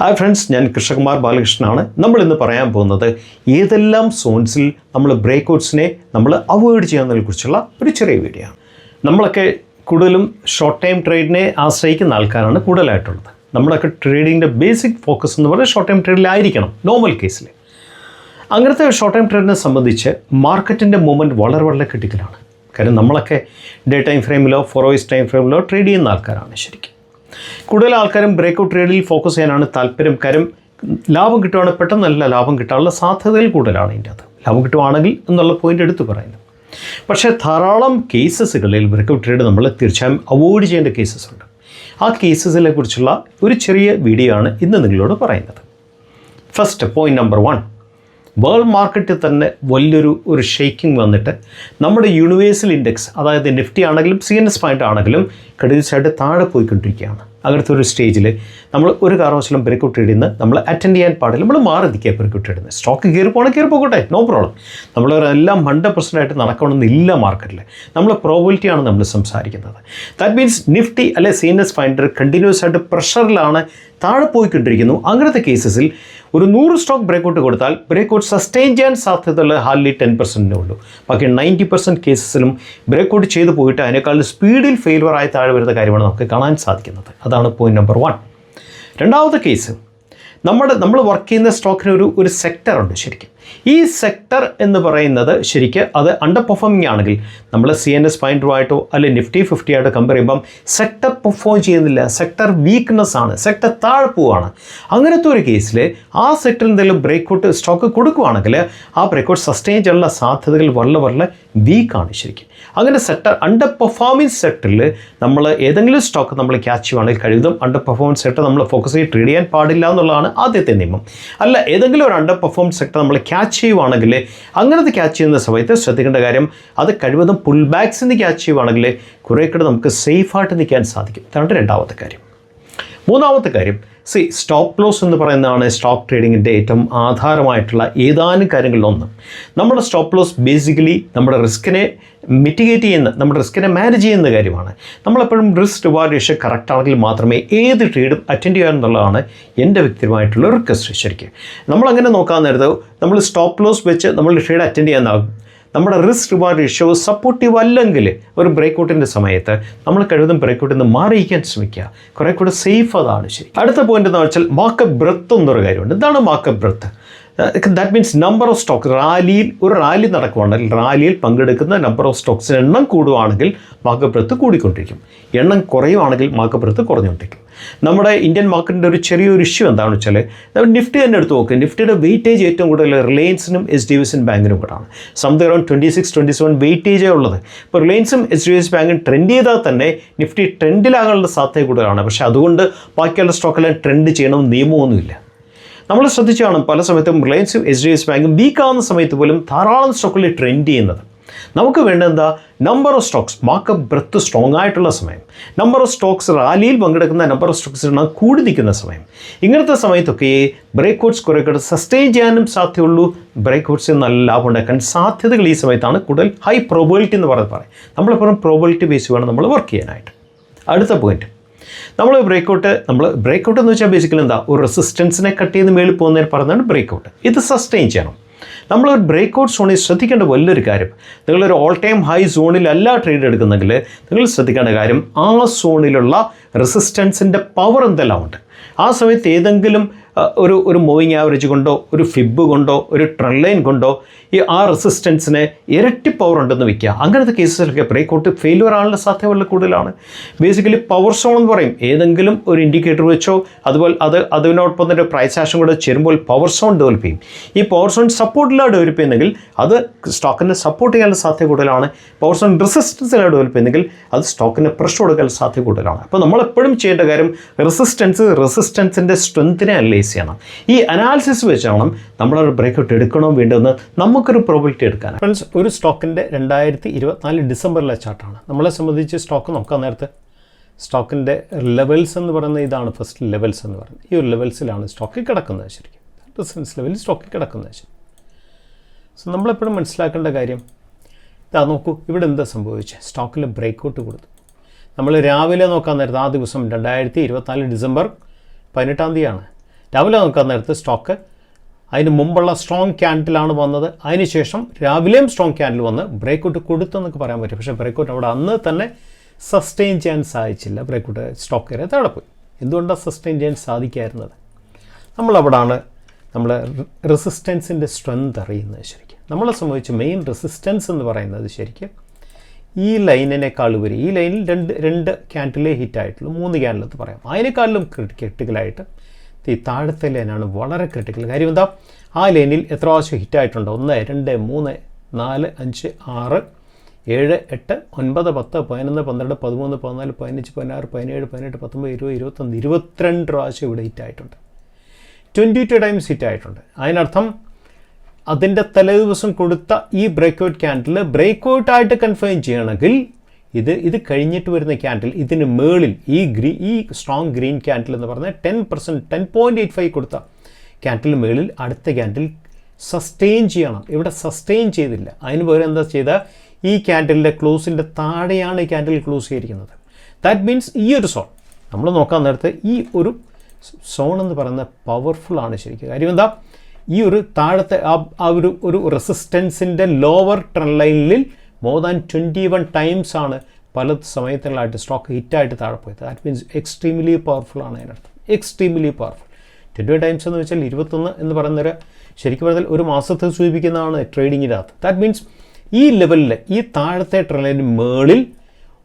Hi friends ഞാൻ കൃഷ്ണകുമാർ ബാലകൃഷ്ണനാണ്. നമ്മൾ ഇന്ന് പറയാൻ പോകുന്നത് ഏതെല്ലാം സോൺസിൽ നമ്മൾ ബ്രേക്ക് ഔട്ട്സിനെ നമ്മൾ അവോയ്ഡ് ചെയ്യുന്നതിനെ കുറിച്ചുള്ള ഒരു ചെറിയ വീഡിയോ ആണ്. നമ്മളൊക്കെ കൂടുതലും ഷോർട്ട് ടൈം ട്രേഡിനെ ആശ്രയിക്കുന്ന ആൾക്കാരാണ് കൂടുതലായിട്ടുള്ളത്. നമ്മളൊക്കെ ട്രേഡിങ്ങിന്റെ ബേസിക് ഫോക്കസ് എന്ന് പറയുന്നത് ഷോർട്ട് ടൈം ട്രേഡിലായിരിക്കണം നോർമൽ കേസിൽ അങ്ങനത്തെ ഷോർട്ട് ടൈം ട്രേഡിനെ സംബന്ധിച്ച് മാർക്കറ്റിന്റെ മൂവ്മെന്റ് വളരെ വളരെ ക്രിട്ടിക്കലാണ് കാരണം നമ്മളൊക്കെ ഡേ ടൈം ഫ്രെയിമിലോ ഫോർ ഓയിസ് ടൈം ഫ്രെയിമിലോ ട്രേഡ് ചെയ്യുന്ന ആൾക്കാരാണ് ശരിക്കും. കൂടുതൽ ആൾക്കാരും ബ്രേക്ക് ഔട്ട് ട്രേഡിൽ ഫോക്കസ് ചെയ്യാനാണ് താല്പര്യം. കാര്യം ലാഭം കിട്ടുവാണെങ്കിൽ പെട്ടെന്ന് നല്ല ലാഭം കിട്ടാനുള്ള സാധ്യതകൾ കൂടുതലാണ് ഇതിന്റെ അത് ലാഭം കിട്ടുവാണെങ്കിൽ എന്നുള്ള പോയിന്റ് എടുത്തു പറയുന്നു. പക്ഷേ ധാരാളം കേസസുകളിൽ ബ്രേക്ക് ഔട്ട് ട്രേഡ് നമ്മൾ തീർച്ചയായും അവോയ്ഡ് ചെയ്യേണ്ട കേസസ് ഉണ്ട്. ആ കേസസിനെ കുറിച്ചുള്ള ഒരു ചെറിയ വീഡിയോ ആണ് ഇന്ന് നിങ്ങളോട് പറയുന്നത്. First point number one world മാർക്കറ്റിൽ തന്നെ വലിയൊരു ഒരു ഷെയ്ക്കിംഗ് വന്നിട്ട് നമ്മുടെ യൂണിവേഴ്സൽ ഇൻഡെക്സ് അതായത് നിഫ്റ്റി ആണെങ്കിലും സി എൻ എസ് പോയിന്റ് ആണെങ്കിലും കടുതിച്ചായിട്ട് താഴെ പോയിക്കൊണ്ടിരിക്കുകയാണ്. അങ്ങനത്തെ ഒരു സ്റ്റേജിൽ നമ്മൾ ഒരു കാരണവശാലും പെരുക്കുട്ടി ഇടുന്ന നമ്മൾ അറ്റൻഡ് ചെയ്യാൻ പാടില്ല നമ്മൾ മാറി നിൽക്കുക ബ്രേക്കൗട്ട് ഇടുന്നത് സ്റ്റോക്ക് കയറി പോകണം കയറി പോകട്ടെ നോ പ്രോബ്ലം നമ്മൾ എല്ലാം ഹൺഡ്രഡ് പെർസെന്റ് ആയിട്ട് നടക്കണമെന്നില്ല മാർക്കറ്റിൽ നമ്മൾ പ്രോബിലിറ്റിയാണ് നമ്മൾ സംസാരിക്കുന്നത്. ദാറ്റ് മീൻസ് നിഫ്റ്റി അല്ലെ C N S finder continuous ആയിട്ട് പ്രഷറിലാണ് താഴെ പോയിക്കൊണ്ടിരിക്കുന്നു. അങ്ങനത്തെ കേസസിൽ ഒരു നൂറ് സ്റ്റോക്ക് ബ്രേക്കൗട്ട് കൊടുത്താൽ ബ്രേക്കൗട്ട് സസ്റ്റെയിൻ ചെയ്യാൻ സാധ്യതയുള്ള ഹാർഡ്ലി ടെൻ പെർസെന്റിനേ ഉള്ളൂ. ബാക്കി നയന്റി പെർസെന്റ് കേസസിലും ബ്രേക്കൗട്ട് ചെയ്ത് പോയിട്ട് അതിനേക്കാൾ സ്പീഡിൽ ഫെയിലുവർ ആയി താഴെ വരുന്ന കാര്യമാണ് നമുക്ക് കാണാൻ സാധിക്കുന്നത്. അതാണ് പോയിന്റ് നമ്പർ വൺ രണ്ടാമത്തെ കേസ് നമ്മുടെ നമ്മൾ വർക്ക് ചെയ്യുന്ന സ്റ്റോക്കിന് ഒരു ഒരു സെക്ടർ ഉണ്ട് ശരിക്കും. ഈ സെക്ടർ എന്ന് പറയുന്നത് ശരിക്ക് അത് അണ്ടർ പെർഫോമിംഗ് ആണെങ്കിൽ നമ്മൾ സി എൻ എസ് പോയിന്റുമായിട്ടോ അല്ലെങ്കിൽ നിഫ്റ്റി ഫിഫ്റ്റി ആയിട്ടോ കമ്പയർ ചെയ്യുമ്പം സെക്ടർ പെർഫോം ചെയ്യുന്നില്ല സെക്ടർ വീക്ക്നെസ് ആണ് സെക്ടർ താഴെ പോവാണ്. അങ്ങനത്തെ ഒരു കേസിൽ ആ സെക്ടറിൽ എന്തെങ്കിലും ബ്രേക്കൗട്ട് സ്റ്റോക്ക് കൊടുക്കുകയാണെങ്കിൽ ആ ബ്രേക്കൗട്ട് സസ്റ്റെയിൻ ചെയ്യാനുള്ള സാധ്യതകൾ വളരെ വളരെ വീക്കാണ് ശരിക്കും. അങ്ങനെ സെക്ടർ അണ്ടർ പെർഫോമിങ് സെക്ടറിൽ നമ്മൾ ഏതെങ്കിലും സ്റ്റോക്ക് നമ്മൾ ക്യാച്ച് ചെയ്യുവാണെങ്കിൽ കഴിവതും അണ്ടർ പെർഫോമൻസ് സെക്ടർ നമ്മൾ ഫോക്കസ് ചെയ്ത് ട്രേഡ് ചെയ്യാൻ പാടില്ല എന്നുള്ളതാണ് ആദ്യത്തെ നിയമം. അല്ല ഏതെങ്കിലും ഒരു അണ്ടർ പെർഫോമൻസ് സെക്ടർ നമ്മൾ ക്യാച്ച് ചെയ്യുവാണെങ്കിൽ അങ്ങനത്തെ ക്യാച്ച് ചെയ്യുന്ന സമയത്ത് ശ്രദ്ധിക്കേണ്ട കാര്യം അത് കഴിവതും പുൾ നിന്ന് ക്യാച്ച് ചെയ്യുവാണെങ്കിൽ കുറേ കൂടെ നമുക്ക് സേഫായിട്ട് നിൽക്കാൻ സാധിക്കും. അതാണ് രണ്ടാമത്തെ കാര്യം. മൂന്നാമത്തെ കാര്യം സി സ്റ്റോപ്പ് ലോസ് എന്ന് പറയുന്നതാണ് സ്റ്റോക്ക് ട്രേഡിങ്ങിന്റെ ഏറ്റവും ആധാരമായിട്ടുള്ള ഏതാനും കാര്യങ്ങളിലൊന്ന്. നമ്മുടെ സ്റ്റോപ്പ് ലോസ് ബേസിക്കലി നമ്മുടെ റിസ്കിനെ മിറ്റിഗേറ്റ് ചെയ്യുന്ന നമ്മുടെ റിസ്കിനെ മാനേജ് ചെയ്യുന്ന കാര്യമാണ്. നമ്മളെപ്പോഴും റിസ്ക് റിവാർഡ് റേഷ്യോ കറക്റ്റ് ആണെങ്കിൽ മാത്രമേ ഏത് ട്രേഡും അറ്റൻഡ് ചെയ്യാൻ എന്നുള്ളതാണ് എന്റെ വ്യക്തിപരമായിട്ടുള്ള റിക്വസ്റ്റ് ശരിക്കും. നമ്മളങ്ങനെ നോക്കാൻ നേരത്തെ നമ്മൾ സ്റ്റോപ്പ് ലോസ് വെച്ച് നമ്മൾ ട്രേഡ് അറ്റൻഡ് ചെയ്യാനാകും നമ്മുടെ റിസ്ക് റിവാർഡ് റേഷ്യോ സപ്പോർട്ടീവ് അല്ലെങ്കിൽ ഒരു ബ്രേക്കൗട്ടിന്റെ സമയത്ത് നമ്മൾ കഴിവതും ബ്രേക്കൗട്ടിൽ നിന്ന് മാറിയിരിക്കാൻ ശ്രമിക്കുക. കുറേ കൂടെ സേഫ് അതാണ് ശരി. അടുത്ത പോയിന്റ് എന്ന് വെച്ചാൽ മാക്കപ്പ് ബ്രത്ത് എന്നൊരു കാര്യമുണ്ട്. എന്താണ് market breadth that means number of stock റാലിയിൽ ഒരു റാലി നടക്കുവാണെങ്കിൽ റാലിയിൽ പങ്കെടുക്കുന്ന നമ്പർ ഓഫ് സ്റ്റോക്സിന് എണ്ണം കൂടുവാണെങ്കിൽ മാർക്കറ്റ് ബ്രത്ത് കൂടിക്കൊണ്ടിരിക്കും. എണ്ണം കുറയുവാണെങ്കിൽ മാർക്കറ്റ് ബ്രത്ത് കുറഞ്ഞുകൊണ്ടിരിക്കും. നമ്മുടെ ഇന്ത്യൻ മാർക്കറ്റിന്റെ ഒരു ചെറിയൊരു ഇഷ്യൂ എന്താണെന്ന് വെച്ചാൽ നിഫ്റ്റി തന്നെ എടുത്ത് നോക്കുക നിഫ്റ്റിയുടെ വെയിറ്റേജ് ഏറ്റവും കൂടുതൽ റിലയൻസിനും എച്ച് ഡി എസ് ബാങ്കിനും കൂടാണ്. Something around twenty six twenty seven വെയിറ്റേജേ ഉള്ളത് ഇപ്പോൾ റിലയൻസും എച്ച് ഡി എസ് ബാങ്കും ട്രെൻഡ് ചെയ്താൽ തന്നെ നിഫ്റ്റി ട്രെൻഡിലാകാനുള്ള സാധ്യത കൂടുതലാണ്. പക്ഷേ അതുകൊണ്ട് ബാക്കിയുള്ള സ്റ്റോക്കെല്ലാം ട്രെൻഡ് ചെയ്യണമെന്ന് നിയമമൊന്നുമില്ല. നമ്മൾ ശ്രദ്ധിച്ചാണ് പല സമയത്തും റിലയൻസും എച്ച് ഡി എസ് ബാങ്കും വീക്കാവുന്ന സമയത്ത് പോലും ധാരാളം സ്റ്റോക്കുകൾ ട്രെൻഡ് ചെയ്യുന്നത്. നമുക്ക് വേണ്ട എന്താ? Number of stocks market breadth strong ആയിട്ടുള്ള സമയം. നമ്പർ ഓഫ് സ്റ്റോക്സ് റാലിയിൽ പങ്കെടുക്കുന്ന നമ്പർ ഓഫ് സ്റ്റോക്സ് എണ്ണം കൂടി നിൽക്കുന്ന സമയം. ഇങ്ങനത്തെ സമയത്തൊക്കെ ബ്രേക്ക് ഔട്ട്സ് കുറേ കൂടെ സസ്റ്റെയിൻ ചെയ്യാനും സാധ്യതയുള്ളൂ. ബ്രേക്ക് ഔട്ട്സിൽ നല്ല ലാഭം ഉണ്ടാക്കാൻ സാധ്യതകൾ ഈ സമയത്താണ് കൂടുതൽ ഹൈ പ്രോബിലിറ്റി എന്ന് പറയുന്നത്. പറയും നമ്മളെപ്പോഴും പ്രോബിലിറ്റി ബേസ് വേണം നമ്മൾ വർക്ക് ചെയ്യാനായിട്ട്. അടുത്ത പോയിന്റ് നമ്മൾ ബ്രേക്കൗട്ട് നമ്മൾ ബ്രേക്കൗട്ട് എന്ന് വെച്ചാൽ ബേസിക്കലി എന്താ? ഒരു റെസിസ്റ്റൻസിനെ കട്ട് ചെയ്ത് മേളിൽ പോകുന്നതിന് പറയുന്നതാണ് ബ്രേക്കൗട്ട് ഇത് സസ്റ്റെയിൻ ചെയ്യണം. നമ്മൾ ഒരു ബ്രേക്ക് ഔട്ട് സോണിൽ ശ്രദ്ധിക്കേണ്ട വലിയൊരു കാര്യം നിങ്ങളൊരു ഓൾ ടൈം ഹൈ സോണിലല്ല ട്രേഡ് എടുക്കുന്നെങ്കിൽ നിങ്ങൾ ശ്രദ്ധിക്കേണ്ട കാര്യം ആ സോണിലുള്ള റെസിസ്റ്റൻസിന്റെ പവർ എന്തെല്ലാം ഉണ്ട് ആ സമയത്ത് ഏതെങ്കിലും ഒരു ഒരു മൂവിങ് ആവറേജ് കൊണ്ടോ ഒരു ഫിബ് കൊണ്ടോ ഒരു ട്രെൻഡ് ലൈൻ കൊണ്ടോ ഈ ആ റെസിസ്റ്റൻസിന് ഇരട്ടി പവർ ഉണ്ടെന്ന് വയ്ക്കുക അങ്ങനത്തെ കേസസിലൊക്കെ ബ്രേക്കൗട്ട് ഫെയിലുവർ ആണുള്ള സാധ്യത വളരെ കൂടുതലാണ്. ബേസിക്കലി പവർ സോൺ എന്ന് പറയും. ഏതെങ്കിലും ഒരു ഇൻഡിക്കേറ്റർ വെച്ചോ അതുപോലെ അത് അതിനോടൊപ്പം തന്നെ പ്രൈസ് ആക്ഷൻ കൂടെ ചേരുമ്പോൾ പവർ സോൺ ഡെവലപ്പ് ചെയ്യും. ഈ പവർ സോൺ സപ്പോർട്ടിലാണ് ഡെവലപ്പ് ചെയ്യുന്നെങ്കിൽ അത് സ്റ്റോക്കിനെ സപ്പോർട്ട് ചെയ്യാനുള്ള സാധ്യത കൂടുതലാണ്. പവർ സോൺ റെസിസ്റ്റൻസിലാണ് ഡെവലപ്പ് ചെയ്യുന്നെങ്കിൽ അത് സ്റ്റോക്കിന് പ്രഷർ കൊടുക്കാൻ സാധ്യത കൂടുതലാണ്. അപ്പോൾ നമ്മളെപ്പോഴും ചെയ്യേണ്ട കാര്യം റെസിസ്റ്റൻസ് റെസിസ്റ്റൻസിന്റെ സ്ട്രെങ്ത്തിനെ അനലൈസ് ചെയ്യണം. ഈ അനാലിസിസ് വെച്ചാണ് നമ്മളൊരു ബ്രേക്കൗട്ട് എടുക്കണോ വേണ്ടെന്ന് നമുക്കൊരു പ്രോബിലിറ്റി എടുക്കാൻ ഫ്രണ്ട്സ് ഒരു സ്റ്റോക്കിന്റെ രണ്ടായിരത്തി ഇരുപത്തിനാല് ഡിസംബറിലെ ചാർട്ടാണ് നമ്മളെ സംബന്ധിച്ച് സ്റ്റോക്ക് നോക്കാൻ നേരത്തെ. സ്റ്റോക്കിന്റെ ലെവൽസ് എന്ന് പറയുന്നത് ഇതാണ് ഫസ്റ്റ് ലെവൽസ് എന്ന് പറയുന്നത്. ഈ ഒരു ലെവൽസിലാണ് സ്റ്റോക്ക് കിടക്കുന്നത് ശരിക്കും. റെസിഡൻസ് ലെവലിൽ സ്റ്റോക്ക് കിടക്കുന്നത് ശരി. സോ നമ്മളെപ്പോഴും മനസ്സിലാക്കേണ്ട കാര്യം ഇതാ നോക്കൂ ഇവിടെ എന്താ സംഭവിച്ചത് സ്റ്റോക്കിൽ ബ്രേക്കൗട്ട് കൊടുത്തു. നമ്മൾ രാവിലെ നോക്കാൻ നേരത്തെ ആ ദിവസം രണ്ടായിരത്തി ഇരുപത്തിനാല് ഡിസംബർ പതിനെട്ടാം തീയതിയാണ്. രാവിലെ നോക്കാൻ നേരത്ത് സ്റ്റോക്ക് അതിന് മുമ്പുള്ള സ്ട്രോങ് ക്യാൻഡിലാണ് വന്നത്. അതിനുശേഷം രാവിലെയും സ്ട്രോങ് ക്യാൻഡിൽ വന്ന് ബ്രേക്കൗട്ട് കൊടുത്തെന്നൊക്കെ പറയാൻ പറ്റും. പക്ഷേ ബ്രേക്കൗട്ട് അവിടെ അന്ന് തന്നെ സസ്റ്റെയിൻ ചെയ്യാൻ സാധിച്ചില്ല. ബ്രേക്കൗട്ട് സ്റ്റോക്ക് കയറി താഴെ പോയി. എന്തുകൊണ്ടാണ് സസ്റ്റെയിൻ ചെയ്യാൻ സാധിക്കായിരുന്നത് നമ്മളവിടാണ് നമ്മൾ റെസിസ്റ്റൻസിന്റെ സ്ട്രെങ്ത് അറിയുന്നത് ശരിക്കും. നമ്മളെ സംബന്ധിച്ച് മെയിൻ റെസിസ്റ്റൻസ് എന്ന് പറയുന്നത് ശരിക്കും ഈ ലൈനിനേക്കാൾ ഉപരി ഈ ലൈനിൽ രണ്ട് രണ്ട് ക്യാൻഡിലേ ഹിറ്റായിട്ടുള്ളൂ മൂന്ന് ക്യാൻഡിലെന്ന് പറയാം. അതിനേക്കാളിലും ക്രിട്ടിക്കലായിട്ട് ഈ താഴത്തെ ലൈനാണ് വളരെ ക്രിട്ടിക്കൽ കാര്യം എന്താ? ആ ലൈനിൽ എത്ര പ്രാവശ്യം ഹിറ്റായിട്ടുണ്ട് ഒന്ന് രണ്ട് മൂന്ന് നാല് അഞ്ച് ആറ് ഏഴ് എട്ട് ഒൻപത് പത്ത് പതിനൊന്ന് പന്ത്രണ്ട് പതിമൂന്ന് പതിനാല് പതിനഞ്ച് പതിനാറ് പതിനേഴ് പതിനെട്ട് പത്തൊമ്പത് ഇരുപത് ഇരുപത്തൊന്ന് ഇരുപത്തിരണ്ട് പ്രാവശ്യം ഇവിടെ ഹിറ്റായിട്ടുണ്ട് ട്വന്റി ടു ടൈംസ് ഹിറ്റായിട്ടുണ്ട് അതിനർത്ഥം അതിന്റെ തലേദിവസം കൊടുത്ത ഈ ബ്രേക്ക്ഔട്ട് ക്യാൻഡിൽ ബ്രേക്ക്ഔട്ട് ആയിട്ട് കൺഫേം ചെയ്യണമെങ്കിൽ ഇത് ഇത് കഴിഞ്ഞിട്ട് വരുന്ന ക്യാൻഡിൽ ഇതിന് മേളിൽ ഈ ഗ്രീ ഈ സ്ട്രോങ് ഗ്രീൻ ക്യാൻഡിൽ എന്ന് പറഞ്ഞാൽ ten percent ten point eight five കൊടുത്ത ക്യാൻഡിൽ മേളിൽ അടുത്ത ക്യാൻഡിൽ സസ്റ്റെയിൻ ചെയ്യണം. ഇവിടെ സസ്റ്റെയിൻ ചെയ്തില്ല. അതിന് പകരം എന്താ ചെയ്ത? ഈ ക്യാൻഡിലിന്റെ ക്ലോസിന്റെ താഴെയാണ് ഈ ക്യാൻഡിൽ ക്ലോസ് ചെയ്തിരിക്കുന്നത്. ദാറ്റ് മീൻസ് ഈ ഒരു സോൺ നമ്മൾ നോക്കാൻ നേരത്ത് ഈ ഒരു സോൺ എന്ന് പറയുന്നത് പവർഫുള്ളാണ് ശരിക്കും. കാര്യം എന്താ? ഈ ഒരു താഴത്തെ ആ ആ ഒരു ഒരു റെസിസ്റ്റൻസിന്റെ ലോവർ ട്രെൻഡ് ലൈനിൽ more than twenty one times ആണ് പല സമയത്തുകളായിട്ട് സ്റ്റോക്ക് ഹിറ്റായിട്ട് താഴെ പോയത്. ദാറ്റ് മീൻസ് എക്സ്ട്രീംലി പവർഫുൾ ആണ് അതിനർത്ഥം extremely powerful twenty one times എന്ന് വെച്ചാൽ ഇരുപത്തൊന്ന് എന്ന് പറയുന്നൊരു ശരിക്കും പറഞ്ഞാൽ ഒരു മാസത്തെ സൂചിപ്പിക്കുന്നതാണ് ട്രേഡിങ്ങിനകത്ത് ദാറ്റ് മീൻസ് ഈ ലെവലിൽ ഈ താഴത്തെ ട്രെയിനിന് മേളിൽ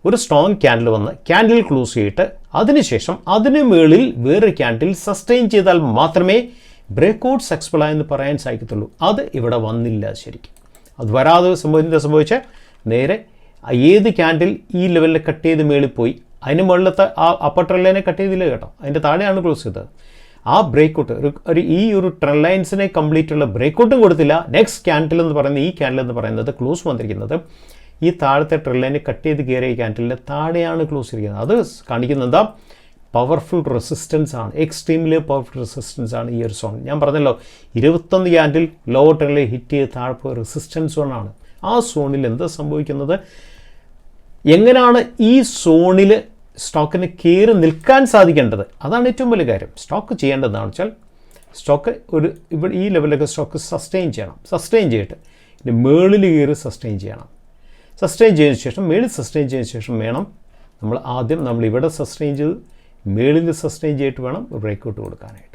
ഒരു സ്ട്രോങ് ക്യാൻഡിൽ വന്ന് ക്യാൻഡിൽ ക്ലോസ് ചെയ്തിട്ട് അതിനുശേഷം അതിന് മേളിൽ വേറൊരു ക്യാൻഡിൽ സസ്റ്റെയിൻ ചെയ്താൽ മാത്രമേ ബ്രേക്ക് ഔട്ട് സക്സസ്ഫുൾ ആയെന്ന് പറയാൻ സാധിക്കത്തുള്ളൂ. അത് ഇവിടെ വന്നില്ല ശരിക്കും. അത് വരാതെ സംഭവിച്ചത് സംഭവിച്ച നേരെ ഏത് ക്യാൻഡിൽ ഈ ലെവലിൽ കട്ട് ചെയ്ത് മേളിൽ പോയി അതിന് മുകളിലത്തെ ആ അപ്പർ ട്രെൻഡ് ലൈനെ കട്ട് ചെയ്തില്ല കേട്ടോ? അതിന്റെ താഴെയാണ് ക്ലോസ് ചെയ്തത്. ആ ബ്രേക്കൗട്ട് ഒരു ഈ ഒരു ട്രെൻ ലൈൻസിനെ കംപ്ലീറ്റ് ഉള്ള ബ്രേക്കൗട്ടും കൊടുത്തില്ല. നെക്സ്റ്റ് ക്യാൻഡിൽ എന്ന് പറയുന്ന ഈ ക്യാൻഡിൽ എന്ന് പറയുന്നത് ക്ലോസ് വന്നിരിക്കുന്നത് ഈ താഴത്തെ ട്രെൻഡ് ലൈനെ കട്ട് ചെയ്ത് കയറിയ ക്യാൻഡിലിന്റെ താഴെയാണ് ക്ലോസ് ചെയ്തിരിക്കുന്നത് അത് കാണിക്കുന്നത് എന്താ? പവർഫുൾ റെസിസ്റ്റൻസ് ആണ്. എക്സ്ട്രീംലി പവർഫുൾ റെസിസ്റ്റൻസ് ആണ് ഈ ഒരു സോൺ ഞാൻ പറഞ്ഞല്ലോ ഇരുപത്തൊന്ന് ക്യാൻഡിൽ ലോ ട്രെൻഡിൽ ഹിറ്റ് ചെയ്ത് താഴെ പോയ റെസിസ്റ്റൻസ് സോണാണ് ആ സോണിൽ എന്താ സംഭവിക്കുന്നത്? എങ്ങനെയാണ് ഈ സോണിൽ സ്റ്റോക്കിന് കയറി നിൽക്കാൻ സാധിക്കേണ്ടത്? അതാണ് ഏറ്റവും വലിയ കാര്യം. സ്റ്റോക്ക് ചെയ്യേണ്ടതെന്ന് വെച്ചാൽ സ്റ്റോക്ക് ഒരു ഇവിടെ ഈ ലെവലിലൊക്കെ സ്റ്റോക്ക് സസ്റ്റെയിൻ ചെയ്യണം. സസ്റ്റെയിൻ ചെയ്തിട്ട് ഇനി മേളിൽ കയറി സസ്റ്റെയിൻ ചെയ്യണം. സസ്റ്റെയിൻ ചെയ്തതിന് ശേഷം മേളിൽ സസ്റ്റെയിൻ ചെയ്തതിന് ശേഷം വേണം നമ്മൾ ആദ്യം നമ്മൾ ഇവിടെ സസ്റ്റെയിൻ ചെയ്ത് മേളിൽ സസ്റ്റെയിൻ ചെയ്തിട്ട് വേണം ബ്രേക്ക് ഔട്ട് കൊടുക്കാനായിട്ട്.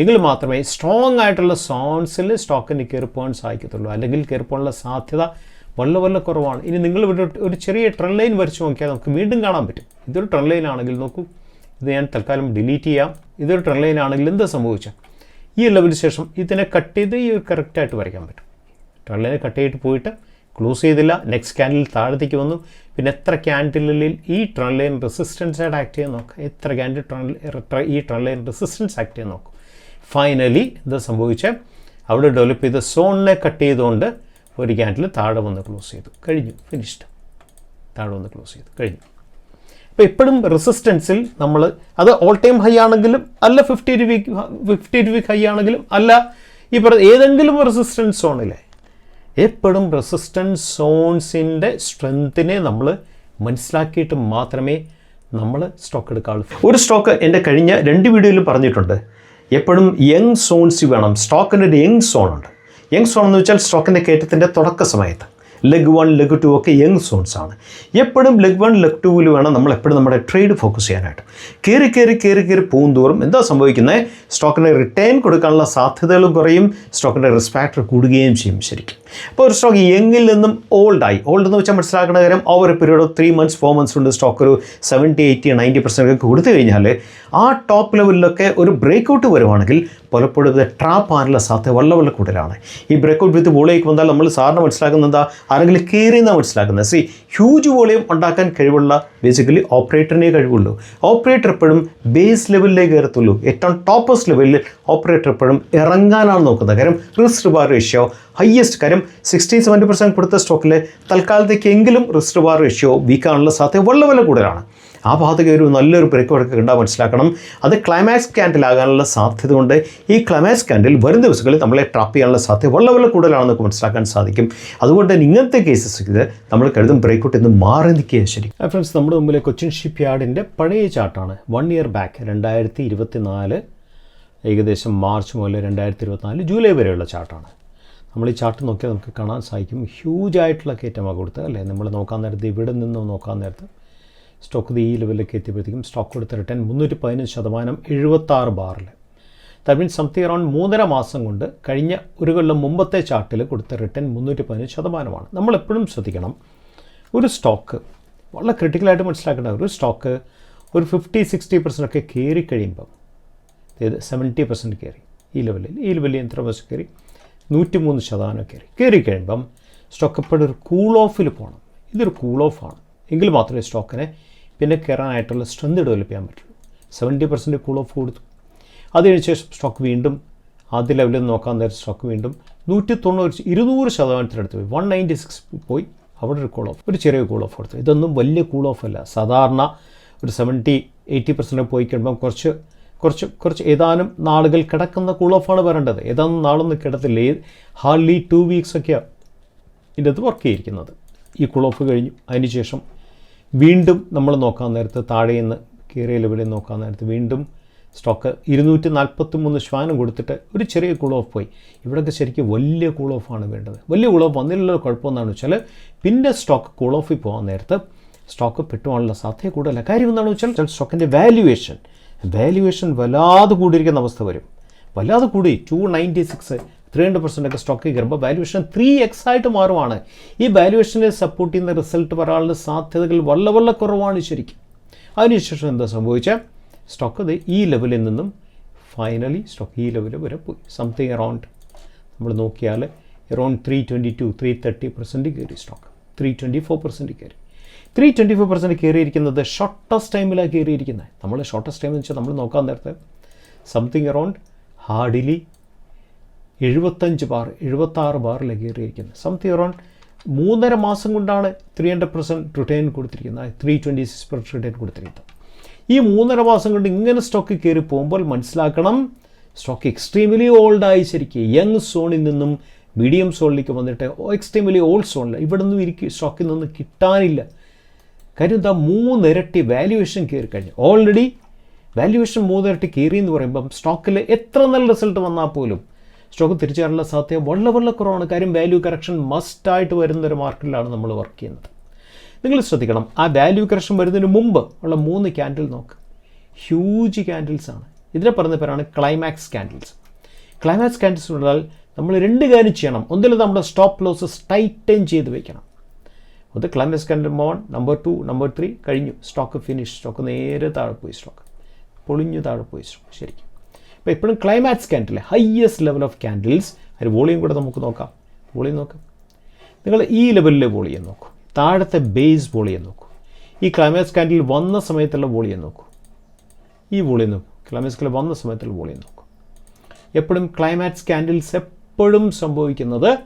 എങ്കിൽ മാത്രമേ സ്ട്രോങ് ആയിട്ടുള്ള സോൺസിൽ സ്റ്റോക്കിന് കയറി പോകാൻ സാധിക്കത്തുള്ളൂ. അല്ലെങ്കിൽ കയറി പോകാനുള്ള സാധ്യത വളരെ വളരെ കുറവാണ്. ഇനി നിങ്ങൾ ഇവിടെ ഒരു ചെറിയ ട്രെൻഡ് ലൈൻ വരച്ച് നോക്കിയാൽ നമുക്ക് വീണ്ടും കാണാൻ പറ്റും. ഇതൊരു ട്രെൻഡ് ലൈൻ ആണെങ്കിൽ നോക്കൂ. ഇത് ഞാൻ തൽക്കാലം ഡിലീറ്റ് ചെയ്യാം. ഇതൊരു ട്രെൻഡ് ലൈൻ ആണെങ്കിൽ എന്താ സംഭവിച്ചത് ഈ ലെവലിന് ശേഷം ഇതിനെ കട്ട് ചെയ്ത് ഈ കറക്റ്റായിട്ട് വരയ്ക്കാൻ പറ്റും. ട്രെൻഡ് ലൈനെ കട്ട് ചെയ്തിട്ട് പോയിട്ട് ക്ലോസ് ചെയ്തില്ല. നെക്സ്റ്റ് ക്യാൻഡിൽ താഴത്തേക്ക് വന്നു. പിന്നെ എത്ര ക്യാൻഡിലിൽ ഈ ട്രെൻഡ് ലൈൻ റെസിസ്റ്റൻസ് ആയിട്ട് ആക്ട് ചെയ്യാൻ നോക്കാം. എത്ര ക്യാൻഡിൽ ട്രെൻഡ് ഈ ട്രെൻഡ് ലൈൻ റെസിസ്റ്റൻസ് ആക്ട് ചെയ്യാൻ നോക്കും. ഫൈനലി ഇത് സംഭവിച്ച് അവിടെ ഡെവലപ്പ് ചെയ്ത സോണിനെ കട്ട് ചെയ്തുകൊണ്ട് ഒരു ക്യാൻഡിൽ താഴെ വന്ന് ക്ലോസ് ചെയ്തു. കഴിഞ്ഞു ഫിനിഷ്ഡ് താഴെ വന്ന് ക്ലോസ് ചെയ്തു. കഴിഞ്ഞു. അപ്പോൾ എപ്പോഴും റെസിസ്റ്റൻസിൽ നമ്മൾ അത് ഓൾ ടൈം ഹൈ ആണെങ്കിലും അല്ല fifty two week fifty two week high ആണെങ്കിലും അല്ല ഈ പറഞ്ഞ ഏതെങ്കിലും റെസിസ്റ്റൻസ് സോണിലെ എപ്പോഴും റെസിസ്റ്റൻസ് സോൺസിന്റെ സ്ട്രെങ്ത്തിനെ നമ്മൾ മനസ്സിലാക്കിയിട്ട് മാത്രമേ നമ്മൾ സ്റ്റോക്ക് എടുക്കാവുള്ളൂ. ഒരു സ്റ്റോക്ക് എന്റെ കഴിഞ്ഞ രണ്ട് വീഡിയോയിലും പറഞ്ഞിട്ടുണ്ട്. എപ്പോഴും യങ് സോൺസ് വേണം. സ്റ്റോക്കിന്റെ ഒരു യങ് ഉണ്ട്. യങ് സോൺ എന്ന് വെച്ചാൽ സ്റ്റോക്കിന്റെ കയറ്റത്തിന്റെ തുടക്ക സമയത്ത്. ലെഗ് വൺ ലെഗ് ടു ഒക്കെ യങ് സോൺസ് ആണ്. എപ്പോഴും ലെഗ് വൺ ലെഗ് ടുവിൽ വേണം നമ്മൾ എപ്പോഴും നമ്മുടെ ട്രേഡ് ഫോക്കസ് ചെയ്യാനായിട്ട്. കയറി കയറി കയറി കയറി പോകും തോറും എന്താ സംഭവിക്കുന്നത് സ്റ്റോക്കിന് റിട്ടേൺ കൊടുക്കാനുള്ള സാധ്യതകളും കുറയും സ്റ്റോക്കിന്റെ റിസ്ക് ഫാക്ടർ കൂടുകയും ചെയ്യും ശരിക്കും. അപ്പോൾ ഒരു സ്റ്റോക്ക് യങ്ങിൽ നിന്നും ഓൾഡായി ഓൾഡ് എന്ന് വെച്ചാൽ മനസ്സിലാക്കുന്ന കാര്യം over period of three months four months കൊണ്ട് സ്റ്റോക്ക് ഒരു സെവന്റി എയ്റ്റി നയന്റി പെർസെന്റ് ഒക്കെ കൊടുത്തു കഴിഞ്ഞാൽ ആ ടോപ്പ് ലെവലിലൊക്കെ ഒരു ബ്രേക്ക് ഔട്ട് വരുവാണെങ്കിൽ പലപ്പോഴും ഇത് ട്രാപ്പ് ആനുള്ള സാധ്യത വളരെ വളരെ കൂടുതലാണ്. ഈ ബ്രേക്കൗട്ട് വിത്ത് ബോളിലേക്ക് വന്നാൽ നമ്മൾ സാറിന് മനസ്സിലാക്കുന്നത് എന്താ? ആരെങ്കിലും എന്നാണ് മനസ്സിലാക്കുന്നത്? സി ഹ്യൂജ് വോളിയം ഉണ്ടാക്കാൻ കഴിവുള്ള ബേസിക്കലി ഓപ്പറേറ്ററിനെ കഴിവുള്ളൂ. ഓപ്പറേറ്റർ എപ്പോഴും ബേസ് ലെവലിലേക്ക് കയറത്തുള്ളൂ. ഏറ്റവും ടോപ്പസ്റ്റ് ലെവലിൽ ഓപ്പറേറ്റർ എപ്പോഴും ഇറങ്ങാനാണ് നോക്കുന്നത്. കാര്യം റിസ്ക് റിവാർ റേഷ്യോ ഹയസ്റ്റ് കാര്യം സിക്സ്റ്റി സെവന്റി പെർസെന്റ് കൊടുത്ത സ്റ്റോക്കിൽ തൽക്കാലത്തേക്കെങ്കിലും റിസ്ക് റിവാർ റേഷ്യോ വീക്കാനുള്ള സാധ്യത വളരെ വളരെ കൂടുതലാണ്. ആ ഭാഗത്തേക്ക് ഒരു നല്ലൊരു ബ്രേക്ക് വർക്ക് ഉണ്ടാ മനസ്സിലാക്കണം. അത് ക്ലൈമാക്സ് ക്യാൻഡിലാകാനുള്ള സാധ്യത കൊണ്ട് ഈ ക്ലൈമാക്സ് ക്യാൻഡിൽ വരും ദിവസങ്ങളിൽ നമ്മളെ ട്രാപ്പ് ചെയ്യാനുള്ള സാധ്യത വളരെ വളരെ കൂടുതലാണെന്നൊക്കെ മനസ്സിലാക്കാൻ സാധിക്കും. അതുകൊണ്ട് തന്നെ ഇങ്ങനത്തെ കേസസ് ഇത് നമ്മൾ കരുതും ബ്രേക്കൗട്ട് എന്ന് മാറി നിൽക്കുക ശരി. ഫ്രണ്ട്സ് നമ്മുടെ മുമ്പിലെ കൊച്ചിൻ ഷിപ്പ് യാർഡിന്റെ പഴയ ചാർട്ടാണ്. വൺ ഇയർ ബാക്ക് രണ്ടായിരത്തി ഇരുപത്തി നാല് ഏകദേശം മാർച്ച് മുതൽ രണ്ടായിരത്തി ഇരുപത്തിനാല് ജൂലൈ വരെയുള്ള ചാർട്ടാണ്. നമ്മൾ ഈ ചാർട്ട് നോക്കിയാൽ നമുക്ക് കാണാൻ സാധിക്കും. ഹ്യൂജ് ആയിട്ടുള്ള കയറ്റമാണ് കൊടുത്തത് അല്ലേ? നമ്മൾ നോക്കാൻ നേരത്ത് ഇവിടെ നിന്ന് നോക്കാൻ നേരത്ത് സ്റ്റോക്ക് ഈ ലെവലിലേക്ക് എത്തിയപ്പോഴത്തേക്കും സ്റ്റോക്ക് കൊടുത്ത റിട്ടേൺ മുന്നൂറ്റി പതിനഞ്ച് ശതമാനം എഴുപത്താറ് ബാറിൽ. ദാറ്റ് സംതിങ് അറൗണ്ട് മൂന്നര മാസം കൊണ്ട് കഴിഞ്ഞ ഒരു കൊല്ലം മുമ്പത്തെ ചാർട്ടിൽ കൊടുത്ത റിട്ടേൺ മുന്നൂറ്റി പതിനഞ്ച് ശതമാനമാണ് നമ്മളെപ്പോഴും ശ്രദ്ധിക്കണം ഒരു സ്റ്റോക്ക് വളരെ ക്രിട്ടിക്കലായിട്ട് മനസ്സിലാക്കേണ്ട ഒരു സ്റ്റോക്ക് ഒരു ഫിഫ്റ്റി സിക്സ്റ്റി പെർസെന്റ് ഒക്കെ കയറി കഴിയുമ്പം അതായത് സെവന്റി പെർസെന്റ് കയറി ഈ ലെവലിൽ ഈ ലെവലിൽ എത്ര പെർസെന്റ് കയറി? നൂറ്റി മൂന്ന് ശതമാനം കയറി. കയറി കഴിയുമ്പം സ്റ്റോക്ക് എപ്പോഴും ഒരു കൂൾ ഓഫിൽ പോകണം ഇതൊരു കൂൾ ഓഫാണ് എങ്കിൽ മാത്രമേ സ്റ്റോക്കിനെ പിന്നെ കയറാനായിട്ടുള്ള സ്ട്രെങ്ത് ഡെവലപ്പ് ചെയ്യാൻ പറ്റും സെവന്റി പെർസെന്റ് കൂൾ ഓഫ് കൊടുത്തു. അതിന് ശേഷം സ്റ്റോക്ക് വീണ്ടും ആദ്യ ലെവലിൽ നോക്കാൻ നേരം സ്റ്റോക്ക് വീണ്ടും നൂറ്റി തൊണ്ണൂറ് ഇരുന്നൂറ് ശതമാനത്തിനടുത്ത് പോയി. വൺ നയന്റി സിക്സ് പോയി. അവിടെ ഒരു കൂൾ ഓഫ് ഒരു ചെറിയ കൂൾ ഓഫ് കൊടുത്തു. ഇതൊന്നും വലിയ കൂൾ ഓഫ് അല്ല. സാധാരണ ഒരു സെവന്റി എയ്റ്റി പെർസെന്റ് പോയി കഴിയുമ്പം കുറച്ച് കുറച്ച് കുറച്ച് ഏതാനും നാളുകൾ കിടക്കുന്ന കൂൾ ഓഫാണ് വരേണ്ടത്. ഏതാനും നാളൊന്നും കിടത്തില്ല. ഹാർഡ്ലി ടു വീക്സ് ഒക്കെയാണ് ഇതിന്റെ അത് വർക്ക് ചെയ്തിരിക്കുന്നത്. ഈ കൂൾ ഓഫ് കഴിഞ്ഞു. അതിനുശേഷം വീണ്ടും നമ്മൾ നോക്കാൻ നേരത്ത് താഴെ നിന്ന് കയറിയ ലെവലിൽ നോക്കാൻ നേരത്ത് വീണ്ടും സ്റ്റോക്ക് ഇരുന്നൂറ്റി നാൽപ്പത്തി മൂന്ന് ശ്വാനം കൊടുത്തിട്ട് ഒരു ചെറിയ കൂൾ ഓഫ് പോയി. ഇവിടെയൊക്കെ ശരിക്കും വലിയ കൂൾ ഓഫ് ആണ് വേണ്ടത്. വലിയ കൂൾ ഓഫ് വന്നില്ല കുഴപ്പമെന്നാണെന്ന് വെച്ചാൽ പിന്നെ സ്റ്റോക്ക് കൂൾ ഓഫിൽ പോകാൻ നേരത്ത് സ്റ്റോക്ക് പെട്ടുവാനുള്ള സാധ്യത കൂടുതലല്ല കാര്യം എന്താണെന്ന് വെച്ചാൽ സ്റ്റോക്കിന്റെ വാല്യുവേഷൻ വാല്യുവേഷൻ വല്ലാതെ കൂടിയിരിക്കുന്ന അവസ്ഥ വരും. വല്ലാതെ കൂടി two ninety six three hundred percent ഒക്കെ സ്റ്റോക്ക് കയറുമ്പോൾ വാല്യുവേഷൻ ത്രീ എക്സ് ആയിട്ട് മാറുവാണ്. ഈ വാല്യുവേഷനെ സപ്പോർട്ട് ചെയ്യുന്ന റിസൾട്ട് വരാനുള്ള സാധ്യതകൾ വളരെ വളരെ കുറവാണ് ശരിക്കും. അതിനുശേഷം എന്താ സംഭവിച്ചാൽ സ്റ്റോക്ക് ഈ ലെവലിൽ നിന്നും ഫൈനലി സ്റ്റോക്ക് ഈ ലെവൽ വരെ പോയി. സംതിങ് അറൗണ്ട് നമ്മൾ നോക്കിയാൽ around three twenty two three thirty percent കയറി stock three twenty four percent കയറി. ത്രീ ട്വന്റി ഫോർ പെർസെന്റ് കയറിയിരിക്കുന്നത് ഷോർട്ടസ്റ്റ് ടൈമിലാണ് കയറിയിരിക്കുന്നത്. നമ്മൾ ഷോർട്ടസ്റ്റ് ടൈം എന്ന് വെച്ചാൽ നമ്മൾ നോക്കാൻ നേരത്തെ സംതിങ് അറൗണ്ട് ഹാർഡിലി എഴുപത്തഞ്ച് ബാർ എഴുപത്താറ് ബാറിലാണ് കയറിയിരിക്കുന്നത്. സംതിങ് അറൗണ്ട് മൂന്നര മാസം കൊണ്ടാണ് ത്രീ ഹൺഡ്രഡ് പെർസെന്റ് റിട്ടേൺ കൊടുത്തിരിക്കുന്നത്. Three twenty six percent return കൊടുത്തിരിക്കുന്നത്. ഈ മൂന്നര മാസം കൊണ്ട് ഇങ്ങനെ സ്റ്റോക്ക് കയറി പോകുമ്പോൾ മനസ്സിലാക്കണം സ്റ്റോക്ക് എക്സ്ട്രീംലി ഓൾഡായി ശരിക്കും. യങ് സോണിൽ നിന്നും മീഡിയം സോണിലേക്ക് വന്നിട്ട് എക്സ്ട്രീംലി ഓൾഡ് സോണിൽ ഇവിടെ നിന്നും ഇരിക്കും സ്റ്റോക്കിൽ നിന്ന് കിട്ടാനില്ല. കാര്യം എന്താ? മൂന്നിരട്ടി വാല്യുവേഷൻ കയറി കഴിഞ്ഞു. ഓൾറെഡി വാല്യുവേഷൻ മൂന്നിരട്ടി കയറി എന്ന് പറയുമ്പം സ്റ്റോക്കിൽ എത്ര നല്ല റിസൾട്ട് വന്നാൽ പോലും സ്റ്റോക്ക് തിരിച്ചു വരാനുള്ള സാധ്യത വളരെ വളരെ കുറവാണ്. കാര്യം വാല്യൂ കറക്ഷൻ മസ്റ്റായിട്ട് വരുന്ന ഒരു മാർക്കറ്റിലാണ് നമ്മൾ വർക്ക് ചെയ്യുന്നത്. നിങ്ങൾ ശ്രദ്ധിക്കണം ആ വാല്യൂ കറക്ഷൻ വരുന്നതിന് മുമ്പ് ഉള്ള മൂന്ന് ക്യാൻഡിൽ നോക്ക്. ഹ്യൂജ് ക്യാൻഡിൽസ് ആണ്. ഇതിനെ പറയുന്ന പേരാണ് ക്ലൈമാക്സ് ക്യാൻഡിൽസ് ക്ലൈമാക്സ് ക്യാൻഡിൽസ് ഉണ്ടാൽ നമ്മൾ രണ്ട് കാര്യം ചെയ്യണം. ഒന്നിൽ നമ്മുടെ സ്റ്റോപ്പ് ലോസസ് ടൈറ്റൻ ചെയ്ത് വെക്കണം. അത് ക്ലൈമാക്സ് ക്യാൻഡിൽ മോൺ നമ്പർ ടു നമ്പർ ത്രീ കഴിഞ്ഞു. സ്റ്റോക്ക് ഫിനിഷ് സ്റ്റോക്ക് നേരെ താഴെ പോയി സ്റ്റോക്ക് പൊളിഞ്ഞു താഴെ പോയി സ്റ്റോക്ക് ശരിക്കും. അപ്പോൾ എപ്പോഴും climax candle highest level of candles അതിൽ വോളിയം കൂടെ നമുക്ക് നോക്കാം. വോളിയം നോക്കാം. നിങ്ങൾ ഈ ലെവലിലെ വോളിയം നോക്കൂ. താഴത്തെ ബേസ് വോളിയം നോക്കൂ. ഈ ക്ലൈമാക്സ് ക്യാൻഡിൽ വന്ന സമയത്തുള്ള വോളിയം നോക്കൂ. ഈ വോളിയം നോക്കൂ. ക്ലൈമാക്സിൽ വന്ന സമയത്തുള്ള വോളിയം നോക്കൂ. എപ്പോഴും ക്ലൈമാക്സ് ക്യാൻഡിൽസ് എപ്പോഴും സംഭവിക്കുന്നത്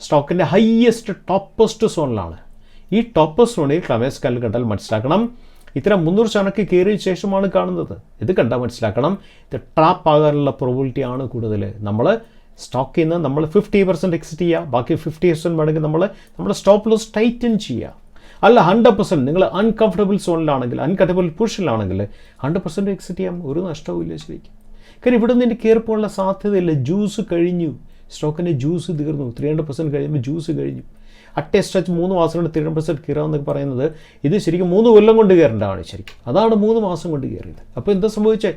സ്റ്റോക്കിന്റെ ഹയ്യസ്റ്റ് ടോപ്പസ്റ്റ് സോണിലാണ് ഈ ടോപ്പസ്റ്റ് സോണിൽ ക്ലൈമാക്സ് ക്യാൻഡിൽ കണ്ടാൽ മനസ്സിലാക്കണം. ഇത്തരം മുന്നൂറ് ചണക്ക് കയറിയ ശേഷമാണ് കാണുന്നത്. ഇത് കണ്ടാൽ മനസ്സിലാക്കണം. ഇത് ട്രാപ്പ് ആകാനുള്ള പ്രോബിലിറ്റി ആണ് കൂടുതൽ നമ്മൾ സ്റ്റോക്കിൽ നിന്ന് നമ്മൾ ഫിഫ്റ്റി പെർസെന്റ് എക്സിറ്റ് ചെയ്യുക ബാക്കി ഫിഫ്റ്റി പെർസെന്റ് വേണമെങ്കിൽ നമ്മൾ നമ്മുടെ സ്റ്റോപ്പ് ലോസ് ടൈറ്റൻ ചെയ്യുക അല്ല ഹൺഡ്രഡ് പെർസെന്റ് നിങ്ങൾ അൺകംഫർട്ടബിൾ സോണിലാണെങ്കിൽ അൺകംഫർട്ടബിൾ പൊസിഷനിലാണെങ്കിൽ ഹൺഡ്രഡ് പെർസെന്റ് എക്സിറ്റ് ചെയ്യാം ഒരു നഷ്ടവും ഇല്ല ശരിക്കും. കാര്യം ഇവിടെ നിന്ന് കയറിപ്പോകാനുള്ള സാധ്യതയില്ല. ജ്യൂസ് കഴിഞ്ഞു. സ്റ്റോക്കിന്റെ ജ്യൂസ് തീർന്നു. ത്രീ ഹൺഡ്രഡ് പെർസെന്റ് കഴിയുമ്പോൾ ജ്യൂസ് കഴിഞ്ഞു. അട്ടേ സ്ട്രെച്ച് മൂന്ന് മാസം കൊണ്ട് ത്രീ ഹൺഡ്രഡ് പെർസെന്റ് കയറാമെന്നൊക്കെ പറയുന്നത് ഇത് ശരിക്കും മൂന്ന് കൊല്ലം കൊണ്ട് കയറേണ്ടതാണ് ശരിക്കും. അതാണ് മൂന്ന് മാസം കൊണ്ട് കയറിയത്. അപ്പോൾ എന്താ സംഭവിച്ചേ?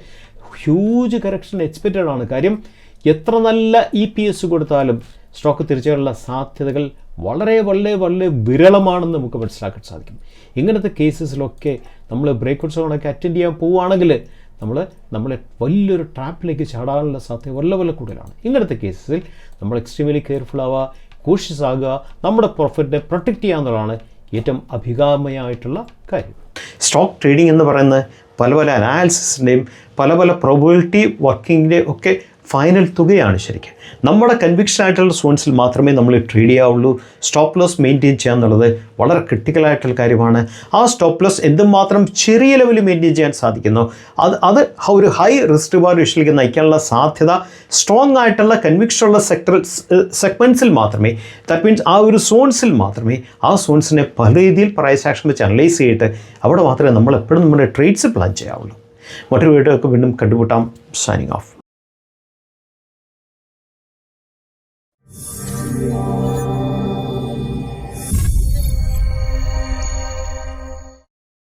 ഹ്യൂജ് കറക്ഷൻ എക്സ്പെക്റ്റഡ് ആണ്. കാര്യം എത്ര നല്ല ഇ പി എസ് കൊടുത്താലും സ്റ്റോക്ക് തിരിച്ചുള്ള സാധ്യതകൾ വളരെ വളരെ വളരെ വിരളമാണെന്ന് നമുക്ക് മനസ്സിലാക്കാൻ സാധിക്കും. ഇങ്ങനത്തെ കേസസിലൊക്കെ നമ്മൾ ബ്രേക്ക്ഔട്ട് സോണൊക്കെ അറ്റൻഡ് ചെയ്യാൻ പോവുകയാണെങ്കിൽ നമ്മൾ നമ്മളെ വലിയൊരു ട്രാപ്പിലേക്ക് ചാടാനുള്ള സാധ്യത വളരെ വളരെ കൂടുതലാണ്. ഇങ്ങനത്തെ കേസസിൽ നമ്മൾ എക്സ്ട്രീമലി കെയർഫുൾ ആവുക കോഷ്യസ് ആകുക നമ്മുടെ പ്രോഫിറ്റിനെ പ്രൊട്ടക്റ്റ് ചെയ്യുക എന്നുള്ളതാണ് ഏറ്റവും അഭികാമ്യമായിട്ടുള്ള കാര്യം. സ്റ്റോക്ക് ട്രേഡിംഗ് എന്ന് പറയുന്നത് പല പല അനാലിസിസിന്റെയും പല പല പ്രോബിലിറ്റി വർക്കിങ്ങിന്റെയും ഒക്കെ ഫൈനൽ തുകയാണ് ശരിക്കും. നമ്മുടെ കൺവിക്ഷൻ ആയിട്ടുള്ള സോൺസിൽ മാത്രമേ നമ്മൾ ട്രേഡ് ചെയ്യാവുള്ളൂ. സ്റ്റോപ്പ് ലോസ് മെയിന്റെയിൻ ചെയ്യുക എന്നുള്ളത് വളരെ ക്രിട്ടിക്കലായിട്ടുള്ള കാര്യമാണ്. ആ സ്റ്റോപ്പ് ലോസ് എന്തുമാത്രം ചെറിയ ലെവലിൽ മെയിന്റെയിൻ ചെയ്യാൻ സാധിക്കുന്നു? അത് അത് ഒരു ഹൈ റിസ്ക് വാല്യൂഷനിലേക്ക് നയിക്കാനുള്ള സാധ്യത സ്ട്രോങ് ആയിട്ടുള്ള കൺവിക്ഷൻ ഉള്ള സെക്ടർ സെഗ്മെന്റ്സിൽ മാത്രമേ. ദാറ്റ് മീൻസ് ആ ഒരു സോൺസിൽ മാത്രമേ ആ സോൺസിനെ പല രീതിയിൽ പ്രൈസ് ആക്ഷൻ വെച്ച് അനലൈസ് ചെയ്തിട്ട് അവിടെ മാത്രമേ നമ്മൾ എപ്പോഴും നമ്മുടെ ട്രേഡ്സ് പ്ലാൻ ചെയ്യാവുള്ളൂ. മറ്റൊരു വീഡിയോ ഒക്കെ വീണ്ടും കണ്ടുമുട്ടാം. Signing off